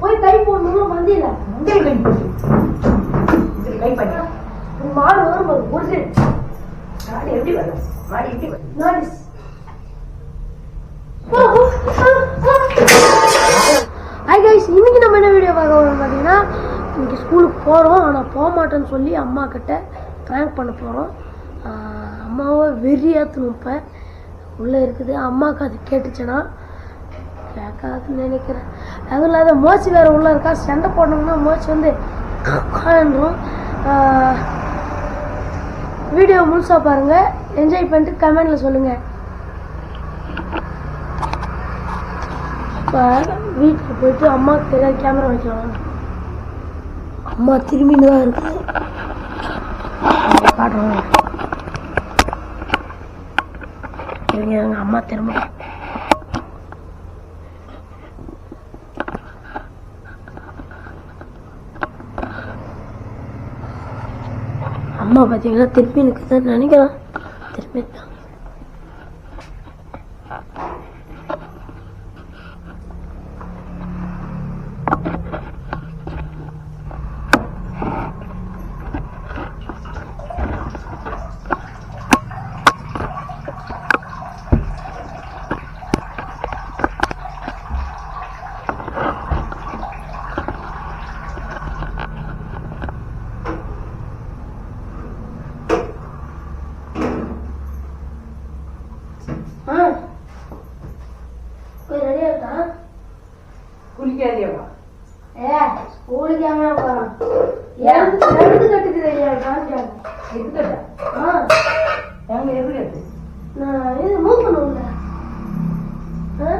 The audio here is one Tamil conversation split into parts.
போய் கை போடணும் வந்தியில முந்திரி கை போட்டு இதுல கை பண்ணி. மாடு வரும் ஒரு புரிஞ்சு மாடி எப்படி வரும்? மாடி எப்படி வரும்? நோட்டீஸ் ஹாய் கைஸ் இன்னைக்கு நம்ம என்ன வீடியோ பார்க்க போறோம் பார்த்தீங்கன்னா இன்னைக்கு ஸ்கூலுக்கு போகிறோம் ஆனால் போக மாட்டேன்னு சொல்லி அம்மா கிட்ட ப்ராங்க் பண்ண போகிறோம் அம்மாவை வெறி ஏற்றணும் இப்போ உள்ளே இருக்குது. அம்மாவுக்கு அது கேட்டுச்சுன்னா கேட்காதுன்னு நினைக்கிறேன். அதுவும் இல்லாத மோச்சு வேறு உள்ளே இருக்கா? சண்டை போடணும்னா மோச்சு வந்து காணும் வீடியோ முழுசாக பாருங்கள் என்ஜாய் பண்ணிட்டு கமெண்டில் சொல்லுங்கள் இப்போ வீட்டுக்கு போயிட்டு அம்மாவுக்கு தெரியாது கேமரா வைக்கலாம். அம்மா திரும்பின்னு தான் இருக்கு காட்டுறோம் இருங்க எங்கள் அம்மா திரும்ப. அம்மா பார்த்தீங்கன்னா திருப்பி தான் நினைக்கிறேன் திருப்பி தான் ஆ போய் ரெடியாக இருக்கா குளிக்காதேவா ஏ ஸ்கூலுக்கு ஏன் போறான் எழுந்து எழுந்து கட்டுக்கு ரெடியா இருக்கான்னு கேட்டேன் இருக்குதா ஆ எங்க இருக்குது நான் இது மூவ் பண்ணுவோம்ல ஆ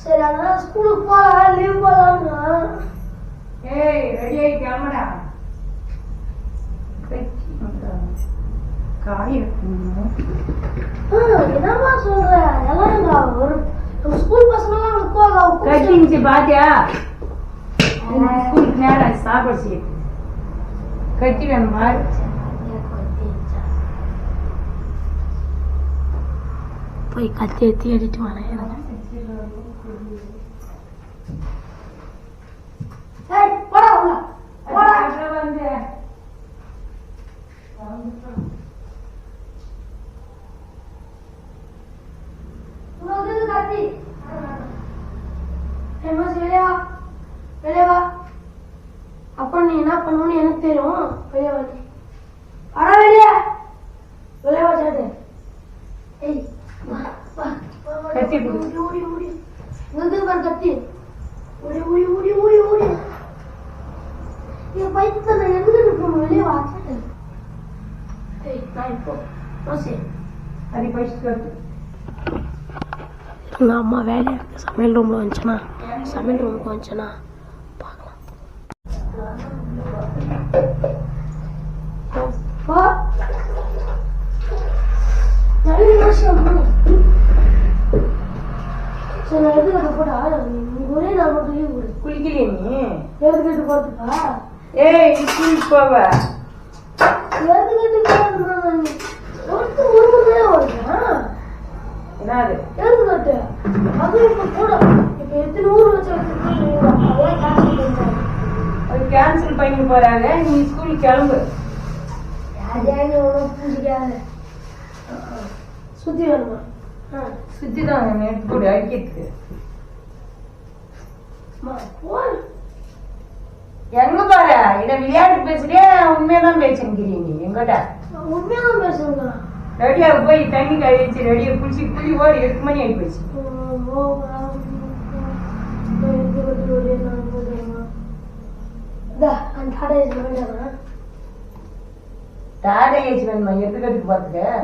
சரி அதனால ஸ்கூலுக்கு போகலாம் லீவ் போகலாம்னா ஏய் ரெடி ஆகி கிளம்படா காய் ஆ, என்னம்மா சொல்ற எல்லாம் எங்க ஒரு நம்ம ஸ்கூல் பசங்கெல்லாம் அங்க போக கட்டிங்ச்சு பாத்தியா ஸ்கூலுக்கு நேரம் சாப்பாடு செய்ய கட்டி வேணுமா போய் கத்தி தேடிட்டு வரேன் ஏய், போடா உள்ள. போடா. வந்து உள்ள வந்து கத்தி. ஏய், மோசி, வெளியே வா. வெளியே வா. அப்புறம் நீ என்ன பண்ணுன்னு எனக்கு தெரியும் வெளியே வா நீ. வாடா வெளியே வெளியே வா சாட்டு ஏய் வா வா வா, வா. கத்தி கொடு. ஓடி ஓடி இருக்குது பாரு கத்தி ஓடி ஓடி ஓடி ஓடி ஓடி என் பைத்தியத்தை நான் எதுக்கிட்டு போகணும் வெளியே வா? சாட்டு ஏய் நான் இப்போ. மோசி அது பைசு கட்டு எங்கள் அம்மா வேலையாக சமையல் ரூமில் வந்துச்சுன்னா சமையல் ரூமுக்கு வந்துச்சுன்னா பார்க்கலாம் அப்பா. நல்ல நிமிஷம் அம்மா. சரி நான் எடுத்துக்கிட்டு போடா நீ ஒரே நாள் மட்டும் லீவ் கொடு குளிக்கலையே. நீ எடுத்துக்கிட்டு போறதுக்கா? ஏய் ஸ்கூலுக்கு போவ. ஒரு மணி நேரம் வருதா என்னது? எழுதுகட்டு அது இப்ப கூட. இப்ப எத்தனை ஊர் வச்சு அது கேன்சல் பண்ணி போறாங்க. நீ ஸ்கூலுக்கு கிளம்பு. யாரையாவது ஒன்றும் புரிஞ்சிக்காத சுத்தி வேணுமா ஆ சுத்தி தான் எடுத்து கொடு அடிக்கிறதுக்கு. எங்க பாரு? இத விளையாட்டு பேசுறியா உண்மையதான் பேசுங்கிறீ நீ எங்கடா நான் உண்மையாதான் பேசுறேங்க ரெடியா போய் தண்ணி கழுவி வச்சு ரெடியா குளிச்சு குளி ஓடி எட்டு மணி ஆகி போச்சு. டாடா ஏஜ் வேணுமா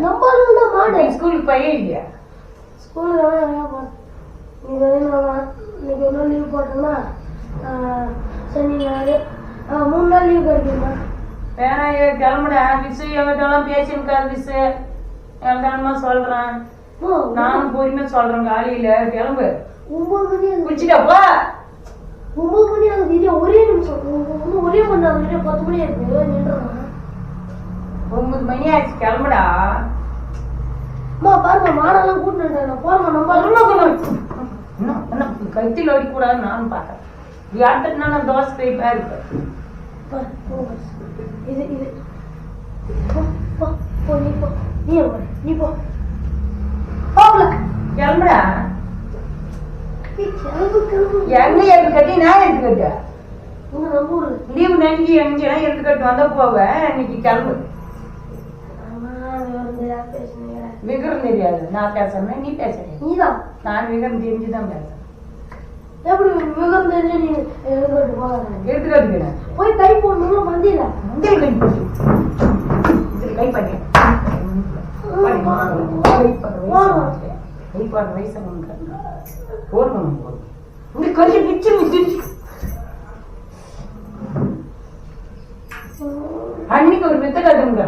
நம்பர் தான் மாடு. ஸ்கூலுக்கு பையன் இல்லையா? ஸ்கூலுக்கு வேணா வேணா நீ வேணா இன்னைக்கு ஒரு நாள் லீவ் போட்டோம்னா சனி ஞாயிறு. ஆ, மூணு நாள் லீவ் கிடைக்குமா வேணா ஏ, கிளம்புடா விசு எங்கிட்டலாம் பேசிருக்காரு விசு எல்லாம் அம்மா, நானும் பொறுமையா சொல்றேன் காலையில. கிளம்பு. ஒன்பது மணி ஆகுது. குளிச்சுட்டா போ. ஒன்பது மணி ஆகுது. இல்லையா ஒரே நிமிஷம். ஒரே மணி இல்லையா பத்து மணி ஆயிருக்கு. நின்றுறேன் ஒன்பது மணி ஆச்சு கிளம்புடா. அம்மா பாருங்க மாடெல்லாம் கூட்டிட்டு நான் போறேன் நம்ம கத்தியில் ஓடிக்கூடாதுன்னு நானும் பார்க்கறேன் வியாட்டுனா நான் தோசை கைப்பா இருப்பேன். இது போ, நீ போ. நீ போ போகல கிளம்புடா. கிளம்பு கிளம்பு. எங்க எடுத்து கட்டி நான் நம்ம ஊர்ல லீவு நெஞ்சு எங்கேயும் எடுத்து கட்டு வந்தா போவேன். இன்னைக்கு கிளம்பு ஆமா வந்து யார் பேசுனீங்க விகரம் தெரியாது. நான் பேசுறேன். நீ பேசுறேன் நீதான் நான் விகரம் தெரிஞ்சுதான் பேசுறேன். எப்படி விவரம் தெரிஞ்சு நீ எழுதிட்டு போகாத எடுத்து கட்டுக்கிறேன் போய் கை போடணும் வந்தியில முந்திரி கை போட்டு முந்திரி கை பண்ணி. அன்னைக்கு ஒரு வித்த கட்டுங்க.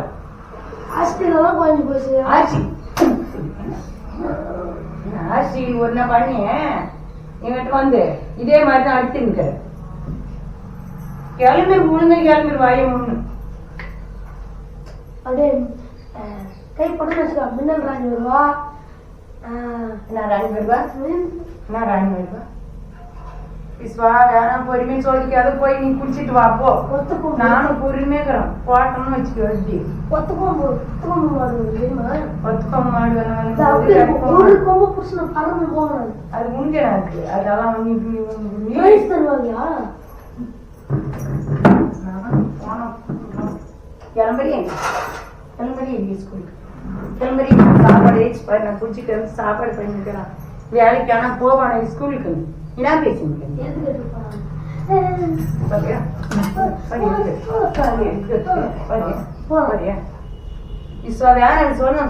ஹாஸ்பிட்டல்லாம் குறைஞ்சு போச்சு ஆச்சி. ஆச்சி ஒன்ன பண்ணி என்கிட்ட வந்து இதே மாதிரி தான் அடுத்து இருக்க கிளம்பி முழுங்க கிளம்பி வாய முன்னு அப்படியே கை போட்டு வச்சுக்கோ. மின்னல் ராணி வருவா. நான் ராணி வருவா? நான் ராணி வருவா? விஸ்வா வேணாம் பொறுமையை சோதிக்காத போய் நீ குடிச்சிட்டு வா போ ஒத்துக்கும் நானும் பொறுமையா இருக்கிறேன் போட்டோம்னு வச்சுக்கோ எப்படி ஒத்துக்கும் ஒத்துக்கும் தெரியுமா ஒத்துக்கம் மாடு வேணா இது அப்படி இருக்கும். ஒரு கொம்பு புடிச்சு பறந்து போகணும் அது முடிஞ்ச எனக்கு அதெல்லாம் வந்து இப்படி நீ பிரைஸ் தருவாங்கயா கிளம்புறியே கிளம்புறியே நீ ஸ்கூலுக்கு கிளம்புறி சாப்பாடு ஏச்சு நான் குடிச்சிட்டு வந்து சாப்பாடு பண்ணிக்கிறேன் வேலைக்கு ஆனா போவானே ஸ்கூலுக்கு என்ன பேசிங்க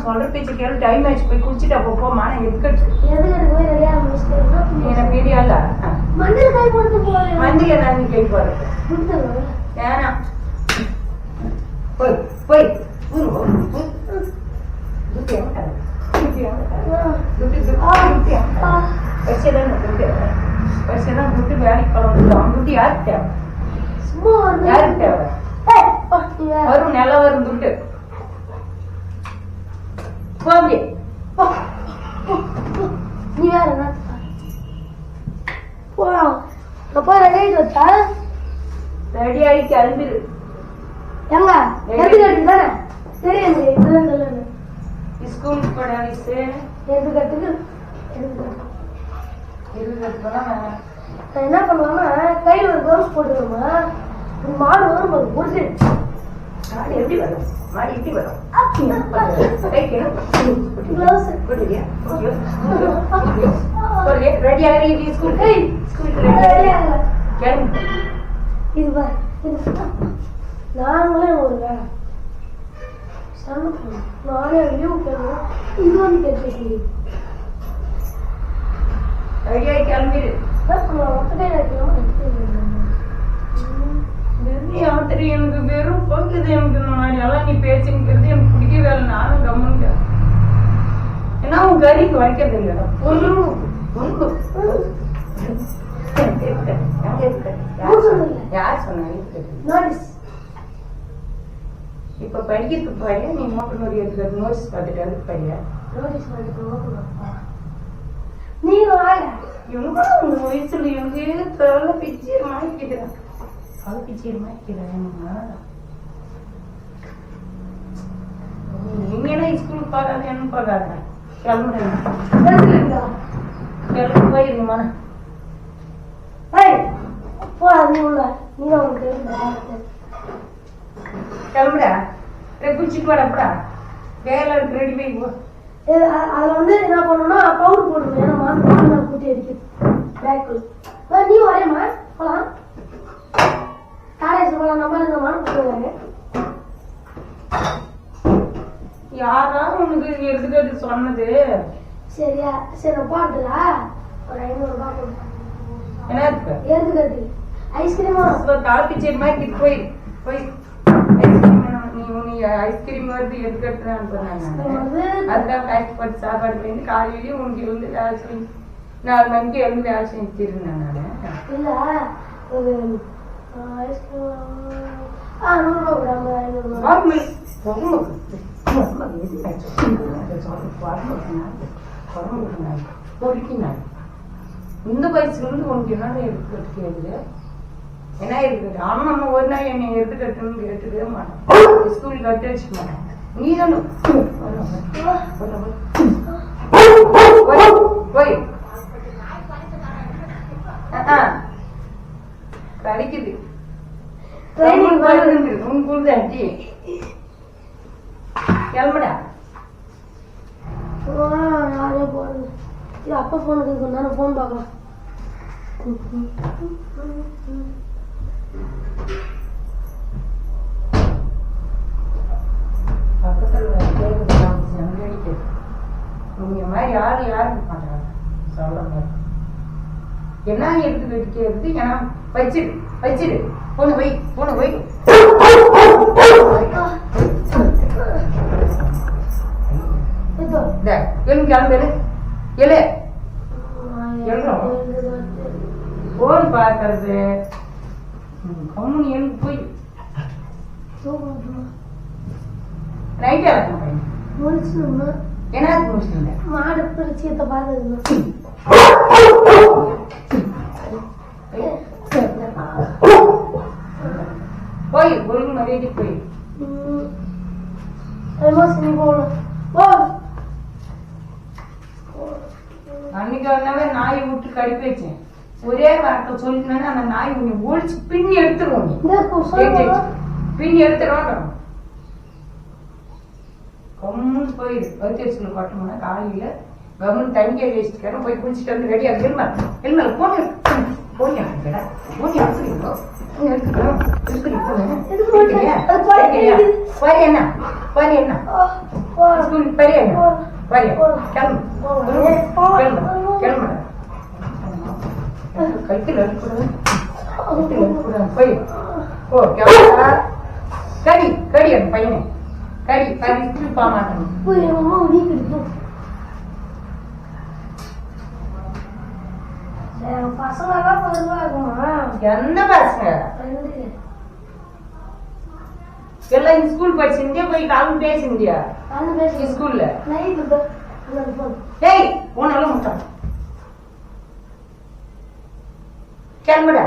சொல்ற பேச்சு கேளு டைம் ஆச்சு போய் குடிச்சிட்டு போ போமா நான் இருக்கட்டு எதுக்கு எடுத்து போய் நிறைய நீ என்ன பெரிய ஆளா மண்ணில் கை போட்டு போறேன் மந்தில நான் நீ கை போறது வேணாம் போய் போய். ஊரு போ. ஊரு. துட்டு பைசைதான் துட்டு வேலைக்கு போகணும். அவன் துட்டு யாருக்கு தேவை? சும்மா யாருக்கு தேவை? வரும் நல்லா வரும் துட்டு போ அப்படியே. போ, போ, போ. நீ வேற என்ன போலாம் அப்பா ரெடி ஆயிட்டு. வச்சா ரெடி ஆகி கிளம்பிடு எங்க எது கட்டு தானே தெரியும் சொல்லுங்க ஸ்கூலுக்கு போட வயசு எது கட்டுக்கு எது கட்டு இருபது போனா வேணாம். நான் என்ன பண்ணுவேன்னா கையில் ஒரு க்ளவுஸ் போட்டுக்கணுமா ஒரு மாடு வரும் ஒரு சைடு மாடு எப்படி வரும்? மாடு எப்படி வரும். நாங்களே ஒரு. நானே இது வந்து கேட்டு ரெடி ஆகி கிளம்பிடு ஆத்திரி எனக்கு வெறும் பங்குது எனக்கு இந்த மாதிரி எல்லாம் நீ பேச்சுங்கிறது எனக்கு பிடிக்கவே இல்லை. நானும் கம்முங்க ஏன்னா உன் கறிக்கு வைக்கிறது இல்லைடா இருக்க? யார் சொன்னா? யார் சொன்னா? இருக்கு? நோட்டீஸ் இப்ப படிக்கிறதுக்கு பாரியா நீ நோக்கணும் எடுத்துக்கிறது நோட்ஸ் பார்த்துட்டு அதுக்கு பாரியா நோட்டீஸ் நோக்கணும்ப்பா நீ வாங்க இவனுக்கு உங்க வயசுல இவனுக்கு தலை பிச்சு மாறிக்கிறான் தலை பிச்சு மாறிக்கிறான் எங்கன்னா ஸ்கூலுக்கு பார்க்காத என்ன பார்க்காத கிளம்புறேன் கிளம்பி போயிருங்கம்மா ஏய் போ அது உள்ள நீ தான் உனக்கு தெரியும் கிளம்புடா குச்சிட்டு வாடப்படா வேலை ரெடி போய் போ அதுல வந்து என்ன பண்ணணும்னா பவுடர் போட்டுக்கணும். ஏன்னா மாட்டு மாடு கூட்டி அடிக்குது. பேக்குள்ள நீ வரேம்மா போலாம். காலேஜ் போலாம். நம்ம இந்த மாடு கூட்டுவாங்க யாரா உனக்கு எடுத்துக்கிட்டு சொன்னது. சரியா? சரி போட்டுல ஒரு ஐநூறுபா என்ன எடுத்துக்கட்டு ஐஸ்கிரீமா தலை பிச்சு மாதிரி போய் போய். ஐஸ்கிரீம் ஐஸ்கிரீம் வருது எதுக்கு எடுத்து அனுப்புறாங்க வருது. அதுதான் கஷ்டப்பட்டு சாப்பாடு பண்ணி காலையிலயும் உனக்கு எழுந்து வேலை செஞ்சு நாலு மணிக்கு எழுந்து வேலை செஞ்சிருந்தேன் நான் இல்ல ஒரு ஐஸ்கிரீம் ஆ நூறுரூவா கூட ஐம்பது ஐநூறுரூவா வார்மை பொறுமைக்கு பொறுமை எது நான் சொல்லுங்க அதை சொல்ல வார்மைக்கு நான் பொறுமைக்கு நான் பொறுக்கி நான் இந்த வயசுல இருந்து உனக்கு என்ன எடுத்து என்ன இருக்குது? ஆமா அம்மா ஒரு நாள் என்னை எடுத்து கட்டணும்னு கேட்டுக்கவே மாட்டேன். ஸ்கூல் கட்டி வச்சுக்க மாட்டேன். நீ தானே போய். கிடைக்குது உங்களுது அடி கிளம்புடா. யாரே போடுது இது அப்பா ஃபோனுக்கு நானும் ஃபோன் பார்க்கலாம். உங்க மாதிரி யாரும் யாரும் மாட்டாங்க சொல்ல என்ன எடுத்து வைக்கிறது ஏன்னா வச்சிடு வச்சிடு போன போன வை இதோ. இந்த எழுந்து கிளம்பு எழு. எழுதுறோம். போன் பார்க்கறது. கம்முனு எழுந்து போய் நைட்டே மாட்டேன் முடிச்சுன்னு என்ன முடிச்சுட்டு மாடு பிரிச்சியத்தை பார்த்தது போய் ஒழுங்கு மரியாதை போய். அன்னைக்கு ஒரு நாயை விட்டு கடிப்பு வச்சேன் ஒரே வார்த்தை சொல்லினா அந்த நாய் உன்னை ஒழிச்சு பின்னி எடுத்துருவோம் பின்னி எடுத்துருவாங்க கம்முன்னு போயிடு பருத்தி கொட்டணும்னா காலையில கவர்மெண்ட் தண்ணியை வச்சுக்கிறேன் போய் குளிச்சுட்டு வந்து ரெடியாக ஹெல்மெட் ஹெல்மெட் போனி போனி எடுத்துக்கடா போனி எடுத்துக்கிறீங்களோ எடுத்துக்கிறோம் எடுத்துக்கிறீங்க பாரு என்ன? பாரு என்ன? ஸ்கூல் பெரிய என்ன? பாரு கிளம்பு. கிளம்பு. கைத்தில் போய். கடி கடி அந்த பையனை. கடி கடி. திருப்பா மாட்டேன் போய் அம்மா நீ கிடைக்கும் பசங்களாம் வருவாங்கம்மா எந்த பசங்க? எல்லாம் இந்த ஸ்கூல் படிச்சிருந்தியா போய் காலம் பேசிருந்தியா ஸ்கூல்ல ஏய் உன்னால முட்டான் கிளம்புடா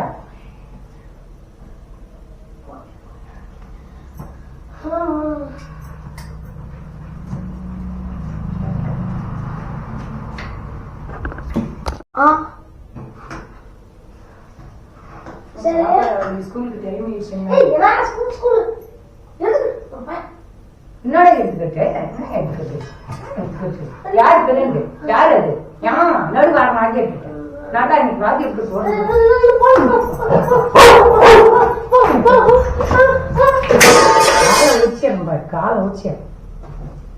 ஆ சரி ஸ்கூலுக்கு டைம் ஆயிடுச்சு ஏய் நான் ஸ்கூல் ஸ்கூல் எதுக்கு பையன் என்னடா எடுத்துக்கிட்டு என்ன எடுத்துக்கிட்டு யார் பிறந்து யார் அது ஏன் இன்னைக்கு வாதி எடுத்து போறேன் உச்சியம் பாரு காலை உச்சியம்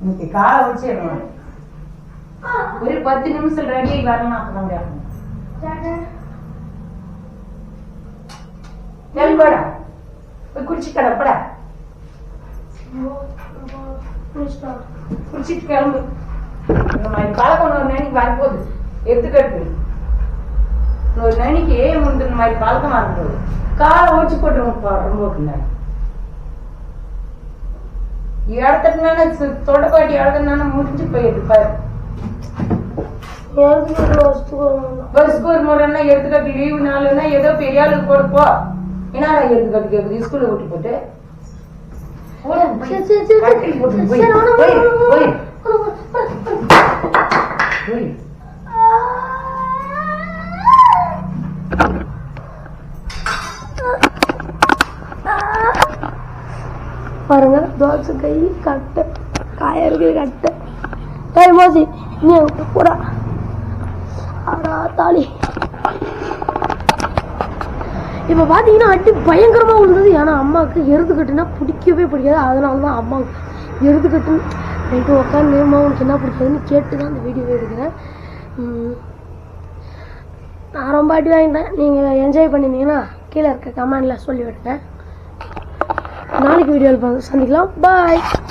இன்னைக்கு காலை உச்சியம் ஒரு பத்து நிமிஷம் ரெடி வரணும் அப்பதான் கேட்கணும் கிளம்புடா போய் குடிச்சு கிடப்படா குடிச்சிட்டு கிளம்பு. இந்த மாதிரி பழக்கம் ஒரு நாளைக்கு வரப்போகுது. எடுத்துக்கிட்டு ஒரு நாளைக்கு முந்தின மாதிரி பழக்கம் வரப்போகுது காலை ஓடிச்சு போட்டுருவோம் ரொம்ப இடத்துக்குனால தொடப்பாட்டி இடத்துனால முடிஞ்சு போயிடுது பாரு பஸ்க்கு ஒரு முறைன்னா எடுத்துக்கட்டு லீவு நாளுன்னா ஏதோ பெரிய ஆளுக்கு போடு போ என்னடா எடுத்துக்கட்டு கேக்குது ஸ்கூல்ல விட்டு போட்டு போடு, போய். கட்டில் போட்டு போய். போய், போய், போய். பாருங்க. தோசை கை கட்டை காய இருக்குது கட்டை. டேய் மோசி நீ போடா. ஆடா தாலி. இப்போ பார்த்தீங்கன்னா அடி பயங்கரமாக விழுந்தது. ஏன்னா அம்மாவுக்கு எருது கட்டுனா பிடிக்கவே பிடிக்காது. அதனால தான் அம்மாவுக்கு எருது கட்டு. நைட்டு உட்காந்து அம்மா உனக்கு என்ன பிடிக்காதுன்னு கேட்டு தான் அந்த வீடியோவே எடுக்கிறேன். நான் ரொம்ப அடி வாங்கிட்டேன். நீங்கள் என்ஜாய் பண்ணியிருந்தீங்கன்னா கீழே இருக்க கமெண்டில் சொல்லி விடுங்க. நாளைக்கு வீடியோவில் சந்திக்கலாம். பாய்